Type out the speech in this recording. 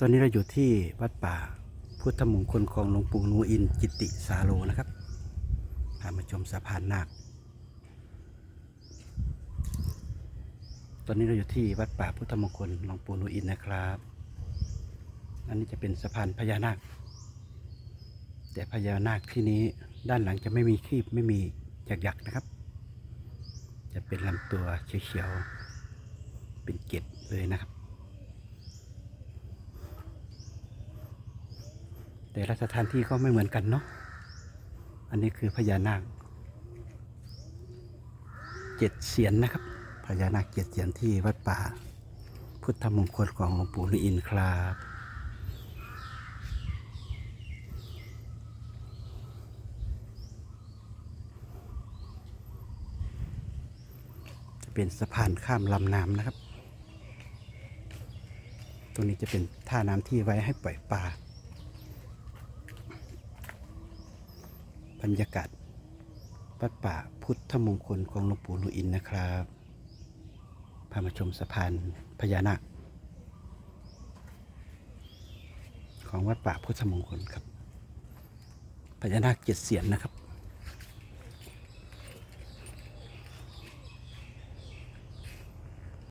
ตอนนี้เราอยู่ที่วัดป่า พุทธมงคลของหลวงปู่นูอินจิติสาโลนะครับพามาชมสะพานนาค ตอนนี้เราอยู่ที่วัดป่าพุทธมงคลหลวงปู่นูอินนะครับ อันนี้จะเป็นสะพานพญานาค แต่พญานาคที่นี้ด้านหลังจะไม่มีครีบไม่มีหยักๆนะครับ จะเป็นลำตัวเขียวๆเป็นเกล็ดเลยนะครับ แต่ละสถานที่ก็ไม่เหมือนกันเนาะอันนี้คือพญานาคเจ็ดเสียนนะครับพญานาคเจ็ดเสียนที่วัดป่า พุทธมงคลของหลวงปู่นุอินครับจะเป็นสะพานข้ามลำน้ำนะครับ ตรงนี้จะเป็นท่าน้ำที่ไว้ให้ปล่อยปลา บรรยากาศวัดป่าพุทธมงคลของหลวงปู่ลุอินนะครับพามาชมสะพานพญานาคของวัดป่าพุทธมงคลครับพญานาคเจ็ดเสียนนะครับ